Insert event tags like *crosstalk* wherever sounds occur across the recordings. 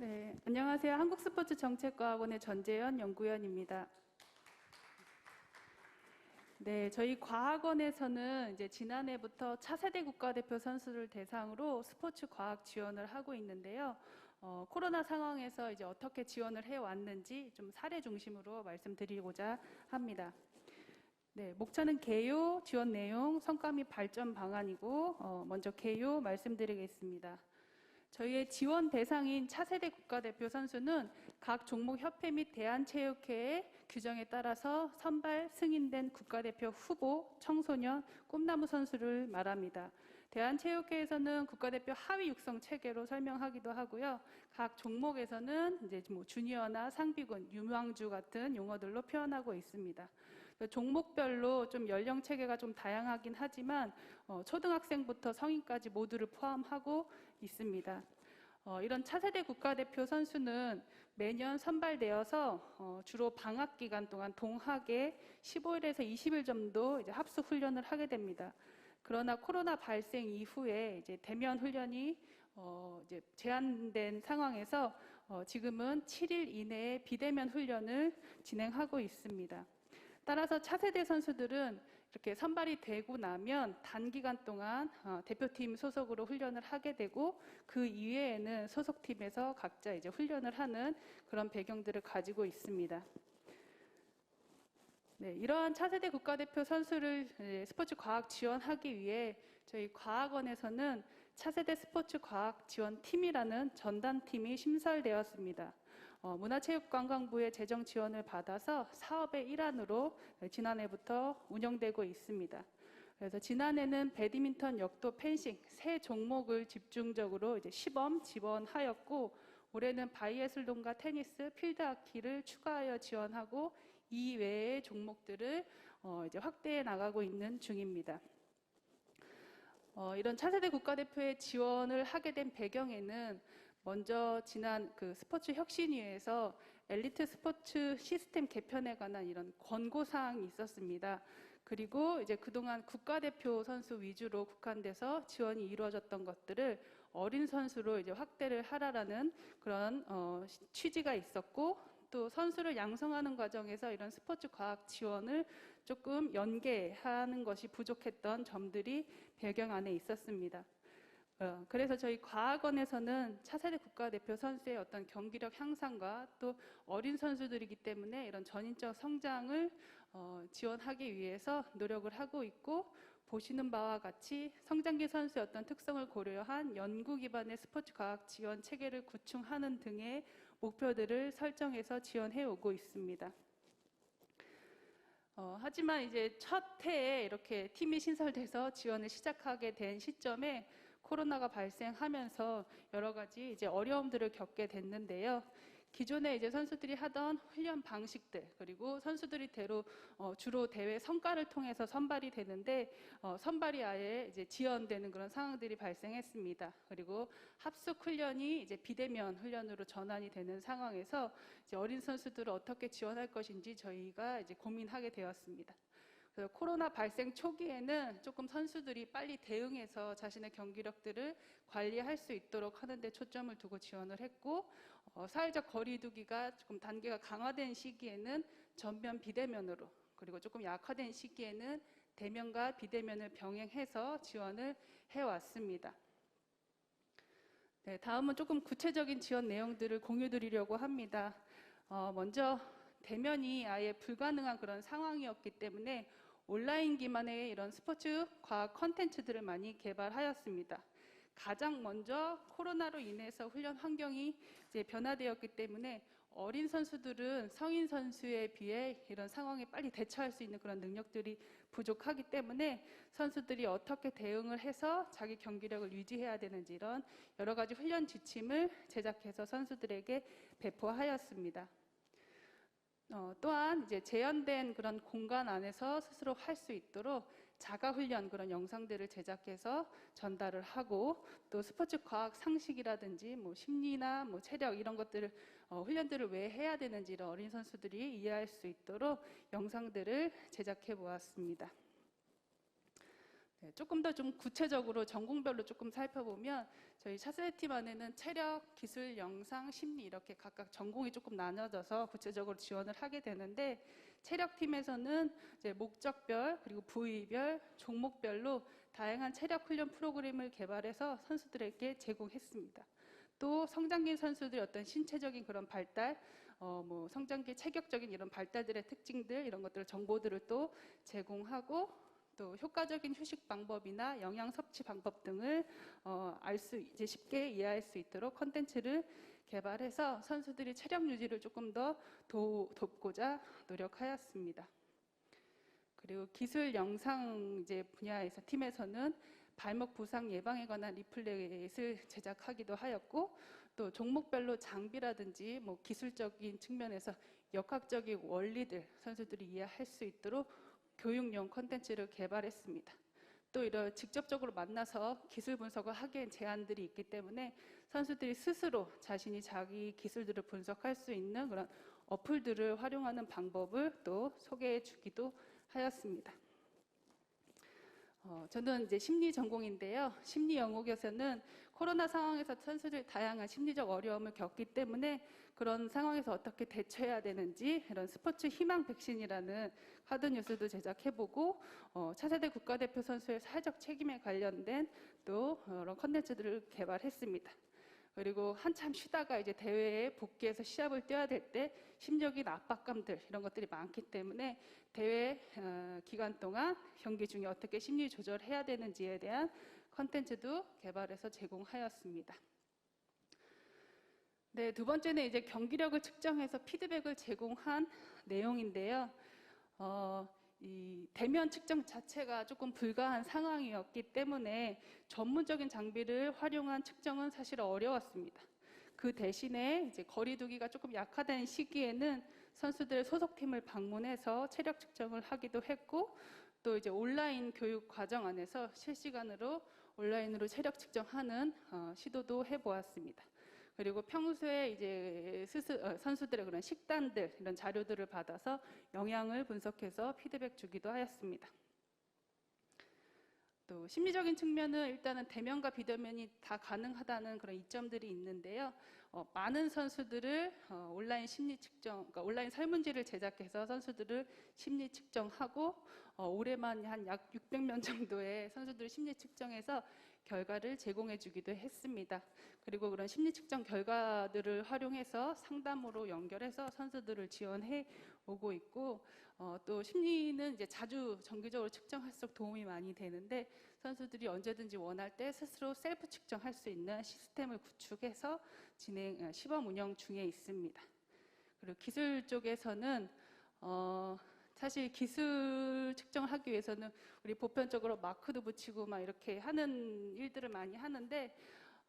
네, 안녕하세요. 한국스포츠 정책과학원의 전재현 연구위원입니다. 네, 저희 과학원에서는 이제 지난해부터 차세대 국가대표 선수를 대상으로 스포츠 과학 지원을 하고 있는데요. 어, 코로나 상황에서 이제 어떻게 지원을 해 왔는지 좀 사례 중심으로 말씀드리고자 합니다. 네, 목차는 개요, 지원 내용, 성과 및 발전 방안이고, 어, 먼저 개요 말씀드리겠습니다. 저희의 지원 대상인 차세대 국가대표 선수는 각 종목 협회 및 대한체육회의 규정에 따라서 선발 승인된 국가대표 후보, 청소년, 꿈나무 선수를 말합니다. 대한체육회에서는 국가대표 하위 육성 체계로 설명하기도 하고요. 각 종목에서는 이제 뭐 주니어나 상비군, 유망주 같은 용어들로 표현하고 있습니다. 종목별로 좀 연령 체계가 좀 다양하긴 하지만 어, 초등학생부터 성인까지 모두를 포함하고 있습니다. 어, 이런 차세대 국가대표 선수는 매년 선발되어서 어, 주로 방학 기간 동안 동학에 15일에서 20일 정도 이제 합숙 훈련을 하게 됩니다. 그러나 코로나 발생 이후에 이제 대면 훈련이 어, 이제 제한된 상황에서 어, 지금은 7일 이내에 비대면 훈련을 진행하고 있습니다. 따라서 차세대 선수들은 이렇게 선발이 되고 나면 단기간 동안 어, 대표팀 소속으로 훈련을 하게 되고 그 이외에는 소속팀에서 각자 이제 훈련을 하는 그런 배경들을 가지고 있습니다. 네, 이러한 차세대 국가대표 선수를 스포츠 과학 지원하기 위해 저희 과학원에서는 차세대 스포츠 과학 지원팀이라는 전담팀이 심설되었습니다. 어, 문화체육관광부의 재정 지원을 받아서 사업의 일환으로 지난해부터 운영되고 있습니다. 그래서 지난해는 배드민턴, 역도, 펜싱 세 종목을 집중적으로 이제 시범 지원하였고 올해는 바이애슬론과 테니스, 필드하키를 추가하여 지원하고 이 외의 종목들을 어 이제 확대해 나가고 있는 중입니다. 어 이런 차세대 국가대표의 지원을 하게 된 배경에는 먼저 지난 그 스포츠 혁신위에서 엘리트 스포츠 시스템 개편에 관한 이런 권고 사항이 있었습니다. 그리고 이제 그동안 국가대표 선수 위주로 국한돼서 지원이 이루어졌던 것들을 어린 선수로 이제 확대를 하라라는 그런 어, 취지가 있었고 또 선수를 양성하는 과정에서 이런 스포츠 과학 지원을 조금 연계하는 것이 부족했던 점들이 배경 안에 있었습니다. 어, 그래서 저희 과학원에서는 차세대 국가대표 선수의 어떤 경기력 향상과 또 어린 선수들이기 때문에 이런 전인적 성장을 어, 지원하기 위해서 노력을 하고 있고 보시는 바와 같이 성장기 선수의 어떤 특성을 고려한 연구 기반의 스포츠 과학 지원 체계를 구축하는 등의 목표들을 설정해서 지원해 오고 있습니다. 어, 하지만 이제 첫 해에 이렇게 팀이 신설돼서 지원을 시작하게 된 시점에 코로나가 발생하면서 여러 가지 이제 어려움들을 겪게 됐는데요. 기존에 이제 선수들이 하던 훈련 방식들 그리고 선수들이 대로 어, 주로 대회 성과를 통해서 선발이 되는데 어, 선발이 아예 이제 지연되는 그런 상황들이 발생했습니다. 그리고 합숙 훈련이 이제 비대면 훈련으로 전환이 되는 상황에서 이제 어린 선수들을 어떻게 지원할 것인지 저희가 이제 고민하게 되었습니다. 코로나 발생 초기에는 조금 선수들이 빨리 대응해서 자신의 경기력들을 관리할 수 있도록 하는데 초점을 두고 지원을 했고 어, 사회적 거리두기가 조금 단계가 강화된 시기에는 전면 비대면으로 그리고 조금 약화된 시기에는 대면과 비대면을 병행해서 지원을 해왔습니다. 네, 다음은 조금 구체적인 지원 내용들을 공유 드리려고 합니다. 어, 먼저 대면이 아예 불가능한 그런 상황이었기 때문에 온라인 기반의 이런 스포츠 과학 컨텐츠들을 많이 개발하였습니다. 가장 먼저 코로나로 인해서 훈련 환경이 이제 변화되었기 때문에 어린 선수들은 성인 선수에 비해 이런 상황에 빨리 대처할 수 있는 그런 능력들이 부족하기 때문에 선수들이 어떻게 대응을 해서 자기 경기력을 유지해야 되는지 이런 여러 가지 훈련 지침을 제작해서 선수들에게 배포하였습니다. 어, 또한 이제 재현된 그런 공간 안에서 스스로 할 수 있도록 자가 훈련 그런 영상들을 제작해서 전달을 하고 또 스포츠 과학 상식이라든지 뭐 심리나 뭐 체력 이런 것들을 어, 훈련들을 왜 해야 되는지 를 어린 선수들이 이해할 수 있도록 영상들을 제작해 보았습니다. 네, 조금 더 좀 구체적으로 전공별로 조금 살펴보면 저희 차세대 팀 안에는 체력, 기술, 영상, 심리 이렇게 각각 전공이 조금 나눠져서 구체적으로 지원을 하게 되는데 체력 팀에서는 이제 목적별 그리고 부위별, 종목별로 다양한 체력 훈련 프로그램을 개발해서 선수들에게 제공했습니다. 또 성장기 선수들의 어떤 신체적인 그런 발달, 어, 뭐 성장기 체격적인 이런 발달들의 특징들 이런 것들 정보들을 또 제공하고 또 효과적인 휴식 방법이나 영양 섭취 방법 등을 어, 알수 이제 쉽게 이해할 수 있도록 컨텐츠를 개발해서 선수들이 체력 유지를 조금 더 도, 돕고자 노력하였습니다. 그리고 기술 영상 이제 분야에서 팀에서는 발목 부상 예방에 관한 리플렛을 제작하기도 하였고 또 종목별로 장비라든지 뭐 기술적인 측면에서 역학적인 원리들 선수들이 이해할 수 있도록 교육용 컨텐츠를 개발했습니다. 또 이런 직접적으로 만나서 기술 분석을 하기엔 제한들이 있기 때문에 선수들이 스스로 자신이 자기 기술들을 분석할 수 있는 그런 어플들을 활용하는 방법을 또 소개해 주기도 하였습니다. 어, 저는 이제 심리 전공인데요. 심리 영역에서는 코로나 상황에서 선수들이 다양한 심리적 어려움을 겪기 때문에 그런 상황에서 어떻게 대처해야 되는지 이런 스포츠 희망 백신이라는 카드 뉴스도 제작해보고 어, 차세대 국가대표 선수의 사회적 책임에 관련된 또 그런 컨텐츠들을 개발했습니다. 그리고 한참 쉬다가 이제 대회에 복귀해서 시합을 뛰어야 될 때 심적인 압박감들 이런 것들이 많기 때문에 대회 어, 기간 동안 경기 중에 어떻게 심리 조절해야 되는지에 대한 컨텐츠도 개발해서 제공하였습니다. 네, 두 번째는 이제 경기력을 측정해서 피드백을 제공한 내용인데요. 어, 이 대면 측정 자체가 조금 불가한 상황이었기 때문에 전문적인 장비를 활용한 측정은 사실 어려웠습니다. 그 대신에 이제 거리두기가 조금 약화된 시기에는 선수들 소속팀을 방문해서 체력 측정을 하기도 했고 또 이제 온라인 교육 과정 안에서 실시간으로 온라인으로 체력 측정하는 어, 시도도 해보았습니다. 그리고 평소에 이제 스스, 어, 선수들의 그런 식단들 이런 자료들을 받아서 영양을 분석해서 피드백 주기도 하였습니다. 또 심리적인 측면은 일단은 대면과 비대면이 다 가능하다는 그런 이점들이 있는데요. 어, 많은 선수들을 어, 온라인 심리 측정, 그러니까 온라인 설문지를 제작해서 선수들을 심리 측정하고 어, 올해만 한 약 600명 정도의 선수들 심리 측정해서 결과를 제공해 주기도 했습니다. 그리고 그런 심리 측정 결과들을 활용해서 상담으로 연결해서 선수들을 지원해 오고 있고 어, 또 심리는 이제 자주 정기적으로 측정할수록 도움이 많이 되는데 선수들이 언제든지 원할 때 스스로 셀프 측정할 수 있는 시스템을 구축해서 진행 어, 시범 운영 중에 있습니다. 그리고 기술 쪽에서는 어, 사실 기술 측정을 하기 위해서는 우리 보편적으로 마크도 붙이고 막 이렇게 하는 일들을 많이 하는데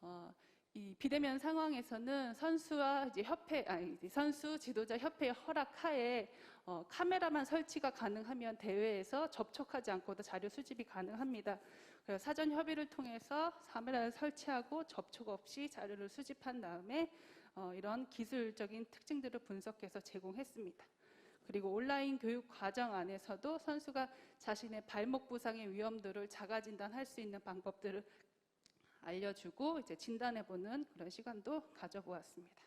어, 이 비대면 상황에서는 선수와 이제 협회, 아니 선수 지도자 협회의 허락하에 어, 카메라만 설치가 가능하면 대회에서 접촉하지 않고도 자료 수집이 가능합니다. 그래서 사전 협의를 통해서 카메라를 설치하고 접촉 없이 자료를 수집한 다음에 어, 이런 기술적인 특징들을 분석해서 제공했습니다. 그리고 온라인 교육 과정 안에서도 선수가 자신의 발목 부상의 위험도를 자가 진단할 수 있는 방법들을 알려주고 이제 진단해보는 그런 시간도 가져보았습니다.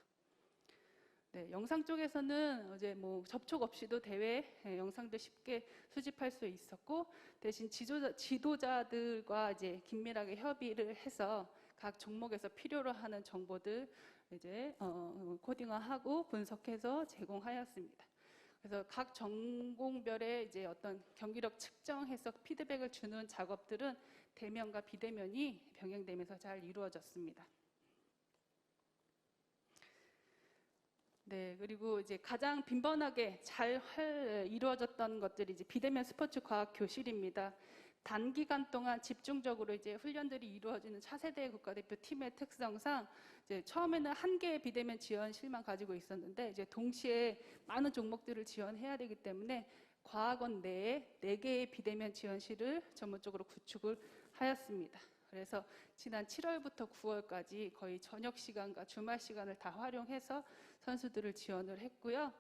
네, 영상 쪽에서는 이제 뭐 접촉 없이도 대회 예, 영상들 쉽게 수집할 수 있었고 대신 지도자, 지도자들과 이제 긴밀하게 협의를 해서 각 종목에서 필요로 하는 정보들 이제 어, 코딩화하고 분석해서 제공하였습니다. 그래서 각 전공별의 이제 어떤 경기력 측정해서 피드백을 주는 작업들은 대면과 비대면이 병행되면서 잘 이루어졌습니다. 네, 그리고 이제 가장 빈번하게 잘 할- 이루어졌던 것들이 이제 비대면 스포츠 과학 교실입니다. 단기간 동안 집중적으로 이제 훈련들이 이루어지는 차세대 국가대표 팀의 특성상 이제 처음에는 한 개의 비대면 지원 실만 가지고 있었는데 이제 동시에 많은 종목들을 지원해야 되기 때문에 과학원 내에 네 개의 비대면 지원실을 전문적으로 구축을 하였습니다. 그래서 지난 7월부터 9월까지 거의 저녁 시간과 주말 시간을 다 활용해서 선수들을 지원을 했고요.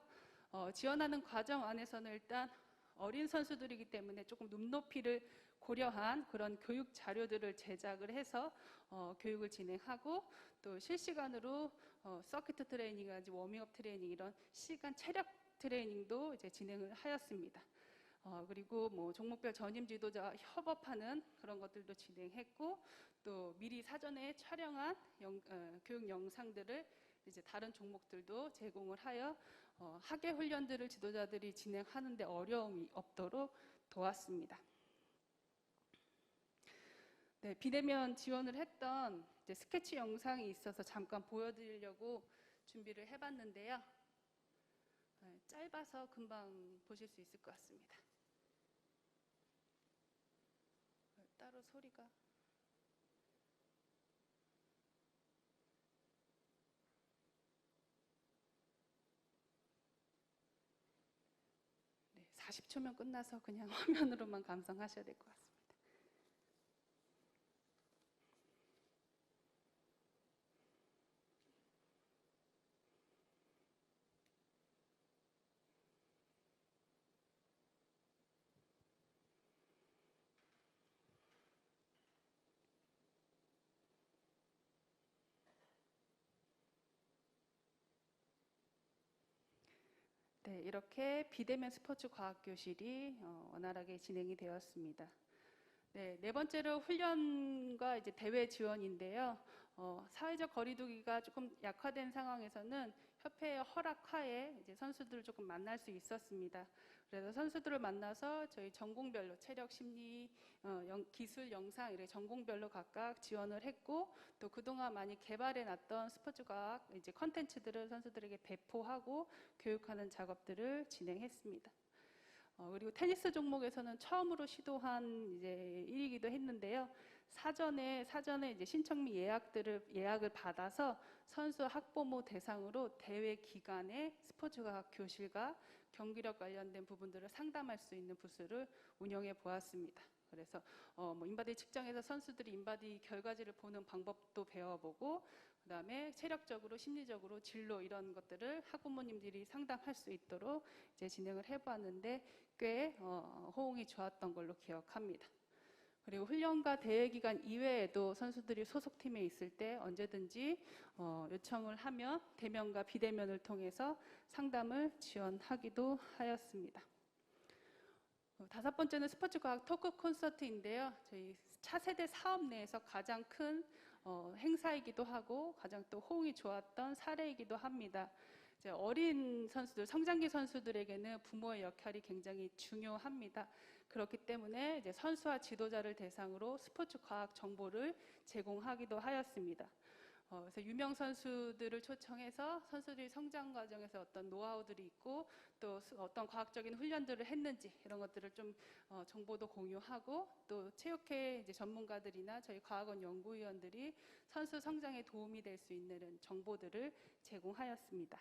어, 지원하는 과정 안에서는 일단 어린 선수들이기 때문에 조금 눈높이를 고려한 그런 교육 자료들을 제작을 해서 어, 교육을 진행하고 또 실시간으로 어, 서킷 트레이닝이라든지 워밍업 트레이닝 이런 시간 체력 트레이닝도 이제 진행을 하였습니다. 어, 그리고 뭐 종목별 전임 지도자와 협업하는 그런 것들도 진행했고 또 미리 사전에 촬영한 영- 어, 교육 영상들을 이제 다른 종목들도 제공을 하여 어, 학예 훈련들을 지도자들이 진행하는데 어려움이 없도록 도왔습니다. 네, 비대면 지원을 했던 스케치 영상이 있어서 잠깐 보여드리려고 준비를 해봤는데요. 네, 짧아서 금방 보실 수 있을 것 같습니다. 네, 따로 소리가 네, 40초면 끝나서 그냥 *laughs* 화면으로만 감상하셔야 될 것 같습니다. 네, 이렇게 비대면 스포츠 과학 교실이 어, 원활하게 진행이 되었습니다. 네, 네 번째로 훈련과 이제 대회 지원인데요. 어, 사회적 거리두기가 조금 약화된 상황에서는 협회의 허락하에 이제 선수들을 조금 만날 수 있었습니다. 그래서 선수들을 만나서 저희 전공별로 체력, 심리, 어, 영- 기술, 영상 이렇게 전공별로 각각 지원을 했고 또 그동안 많이 개발해 놨던 스포츠 과학 이제 컨텐츠들을 선수들에게 배포하고 교육하는 작업들을 진행했습니다. 어, 그리고 테니스 종목에서는 처음으로 시도한 이제 일이기도 했는데요. 사전에 사전에 이제 신청 및 예약들을 예약을 받아서 선수 학부모 대상으로 대회 기간에 스포츠과학 교실과 경기력 관련된 부분들을 상담할 수 있는 부스를 운영해 보았습니다. 그래서 어, 뭐 인바디 측정에서 선수들이 인바디 결과지를 보는 방법도 배워보고 그다음에 체력적으로 심리적으로 진로 이런 것들을 학부모님들이 상담할 수 있도록 이제 진행을 해보았는데 꽤 어, 호응이 좋았던 걸로 기억합니다. 그리고 훈련과 대회 기간 이외에도 선수들이 소속팀에 있을 때 언제든지 어, 요청을 하면 대면과 비대면을 통해서 상담을 지원하기도 하였습니다. 어, 다섯 번째는 스포츠 과학 토크 콘서트인데요. 저희 차세대 사업 내에서 가장 큰 어, 행사이기도 하고 가장 또 호응이 좋았던 사례이기도 합니다. 이제 어린 선수들, 성장기 선수들에게는 부모의 역할이 굉장히 중요합니다. 그렇기 때문에 이제 선수와 지도자를 대상으로 스포츠 과학 정보를 제공하기도 하였습니다. 어, 그래서 유명 선수들을 초청해서 선수들이 성장 과정에서 어떤 노하우들이 있고 또 스- 어떤 과학적인 훈련들을 했는지 이런 것들을 좀 어, 정보도 공유하고 또 체육회 이제 전문가들이나 저희 과학원 연구위원들이 선수 성장에 도움이 될 수 있는 정보들을 제공하였습니다.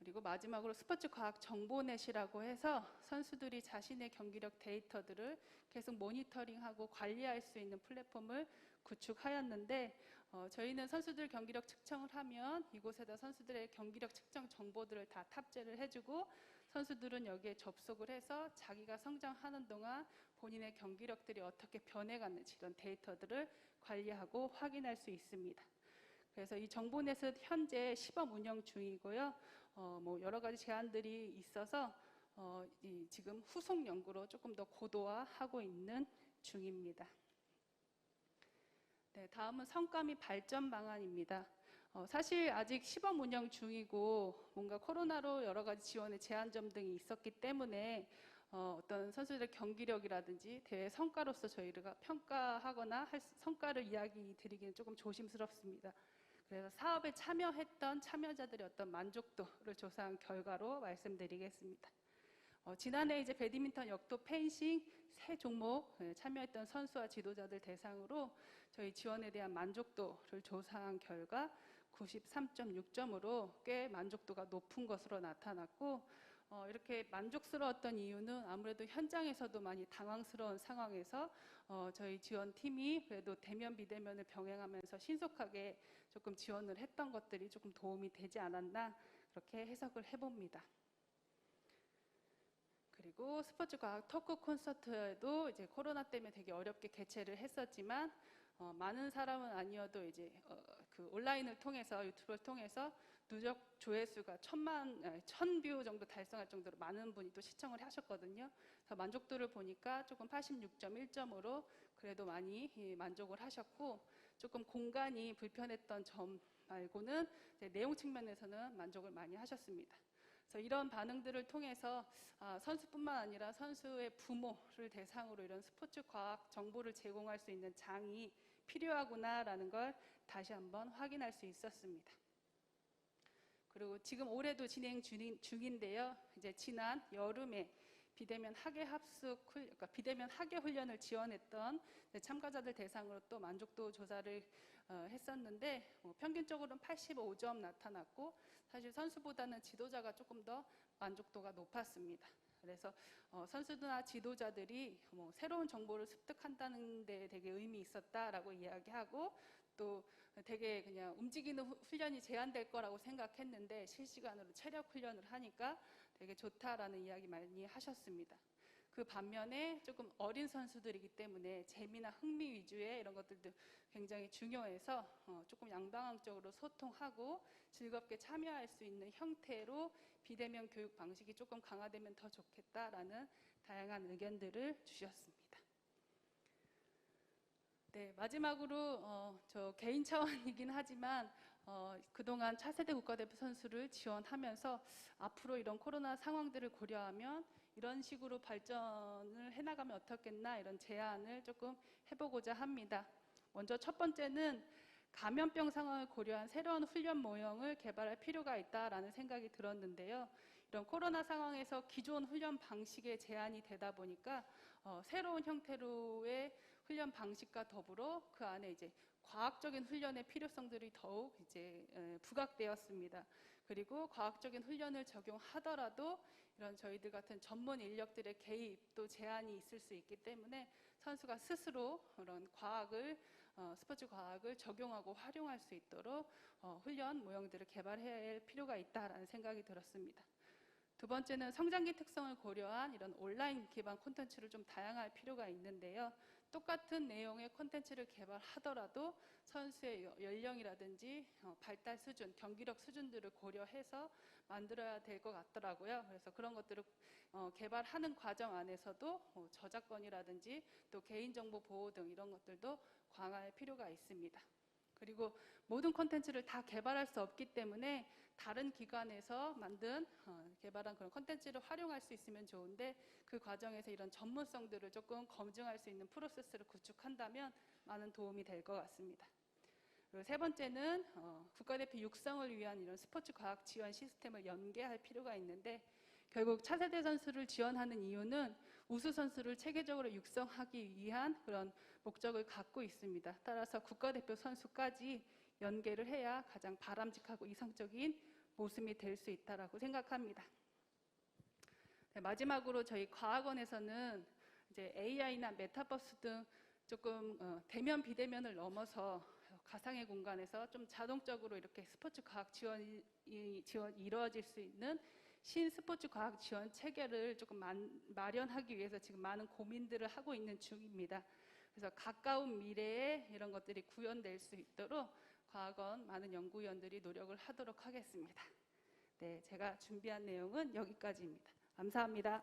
그리고 마지막으로 스포츠 과학 정보넷이라고 해서 선수들이 자신의 경기력 데이터들을 계속 모니터링하고 관리할 수 있는 플랫폼을 구축하였는데 어, 저희는 선수들 경기력 측정을 하면 이곳에다 선수들의 경기력 측정 정보들을 다 탑재를 해주고 선수들은 여기에 접속을 해서 자기가 성장하는 동안 본인의 경기력들이 어떻게 변해갔는지 이런 데이터들을 관리하고 확인할 수 있습니다. 그래서 이 정보넷은 현재 시범 운영 중이고요. 어, 뭐 여러 가지 제안들이 있어서 어, 이 지금 후속 연구로 조금 더 고도화하고 있는 중입니다. 네, 다음은 성과 및 발전 방안입니다. 어, 사실 아직 시범 운영 중이고 뭔가 코로나로 여러 가지 지원의 제한점 등이 있었기 때문에 어, 어떤 선수들의 경기력이라든지 대회 성과로서 저희가 평가하거나 할 수- 성과를 이야기 드리기는 조금 조심스럽습니다. 그래서 사업에 참여했던 참여자들의 어떤 만족도를 조사한 결과로 말씀드리겠습니다. 어, 지난해 이제 배드민턴, 역도, 펜싱 세 종목 예, 참여했던 선수와 지도자들 대상으로 저희 지원에 대한 만족도를 조사한 결과 93.6점으로 꽤 만족도가 높은 것으로 나타났고 어, 이렇게 만족스러웠던 이유는 아무래도 현장에서도 많이 당황스러운 상황에서 어, 저희 지원팀이 그래도 대면 비대면을 병행하면서 신속하게 조금 지원을 했던 것들이 조금 도움이 되지 않았나 그렇게 해석을 해봅니다. 그리고 스포츠 과학 토크 콘서트도 이제 코로나 때문에 되게 어렵게 개최를 했었지만 어, 많은 사람은 아니어도 이제 어, 그 온라인을 통해서 유튜브를 통해서 누적 조회수가 천만 천 뷰 정도 달성할 정도로 많은 분이 또 시청을 하셨거든요. 그래서 만족도를 보니까 조금 86.1점으로 그래도 많이 예, 만족을 하셨고 조금 공간이 불편했던 점 말고는 내용 측면에서는 만족을 많이 하셨습니다. 그래서 이런 반응들을 통해서 아, 선수뿐만 아니라 선수의 부모를 대상으로 이런 스포츠 과학 정보를 제공할 수 있는 장이 필요하구나라는 걸 다시 한번 확인할 수 있었습니다. 그리고 지금 올해도 진행 중인- 중인데요. 이제 지난 여름에 비대면 학예 합숙 훈 그러니까 비대면 학예 훈련을 지원했던 네, 참가자들 대상으로 또 만족도 조사를 어, 했었는데 뭐 평균적으로는 85점 나타났고 사실 선수보다는 지도자가 조금 더 만족도가 높았습니다. 그래서 어, 선수나 지도자들이 뭐 새로운 정보를 습득한다는 데 되게 의미 있었다라고 이야기하고 또 되게 그냥 움직이는 후- 훈련이 제한될 거라고 생각했는데 실시간으로 체력 훈련을 하니까 되게 좋다라는 이야기 많이 하셨습니다. 그 반면에 조금 어린 선수들이기 때문에 재미나 흥미 위주의 이런 것들도 굉장히 중요해서 어, 조금 양방향적으로 소통하고 즐겁게 참여할 수 있는 형태로 비대면 교육 방식이 조금 강화되면 더 좋겠다라는 다양한 의견들을 주셨습니다. 네, 마지막으로 어, 저 개인 차원이긴 하지만 어, 그동안 차세대 국가대표 선수를 지원하면서 앞으로 이런 코로나 상황들을 고려하면 이런 식으로 발전을 해나가면 어떻겠나 이런 제안을 조금 해보고자 합니다. 먼저 첫 번째는 감염병 상황을 고려한 새로운 훈련 모형을 개발할 필요가 있다라는 생각이 들었는데요. 이런 코로나 상황에서 기존 훈련 방식에 제한이 되다 보니까 어, 새로운 형태로의 훈련 방식과 더불어 그 안에 이제 과학적인 훈련의 필요성들이 더욱 이제 에, 부각되었습니다. 그리고 과학적인 훈련을 적용하더라도 이런 저희들 같은 전문 인력들의 개입도 제한이 있을 수 있기 때문에 선수가 스스로 그런 과학을 어, 스포츠 과학을 적용하고 활용할 수 있도록 어, 훈련 모형들을 개발해야 할 필요가 있다라는 생각이 들었습니다. 두 번째는 성장기 특성을 고려한 이런 온라인 기반 콘텐츠를 좀 다양할 필요가 있는데요. 똑같은 내용의 콘텐츠를 개발하더라도 선수의 여- 연령이라든지 어, 발달 수준, 경기력 수준들을 고려해서 만들어야 될 것 같더라고요. 그래서 그런 것들을 어, 개발하는 과정 안에서도 어, 저작권이라든지 또 개인정보 보호 등 이런 것들도 강화할 필요가 있습니다. 그리고 모든 콘텐츠를 다 개발할 수 없기 때문에 다른 기관에서 만든 어, 개발한 그런 콘텐츠를 활용할 수 있으면 좋은데 그 과정에서 이런 전문성들을 조금 검증할 수 있는 프로세스를 구축한다면 많은 도움이 될 것 같습니다. 그리고 세 번째는 어, 국가대표 육성을 위한 이런 스포츠 과학 지원 시스템을 연계할 필요가 있는데 결국 차세대 선수를 지원하는 이유는 우수 선수를 체계적으로 육성하기 위한 그런 목적을 갖고 있습니다. 따라서 국가대표 선수까지 연계를 해야 가장 바람직하고 이상적인 모습이 될 수 있다라고 생각합니다. 네, 마지막으로 저희 과학원에서는 이제 AI나 메타버스 등 조금 어, 대면 비대면을 넘어서 가상의 공간에서 좀 자동적으로 이렇게 스포츠 과학 지원이 이- 지원 이루어질 수 있는 신 스포츠 과학 지원 체계를 조금 만- 마련하기 위해서 지금 많은 고민들을 하고 있는 중입니다. 그래서 가까운 미래에 이런 것들이 구현될 수 있도록 과학원 많은 연구위원들이 노력을 하도록 하겠습니다. 네, 제가 준비한 내용은 여기까지입니다. 감사합니다.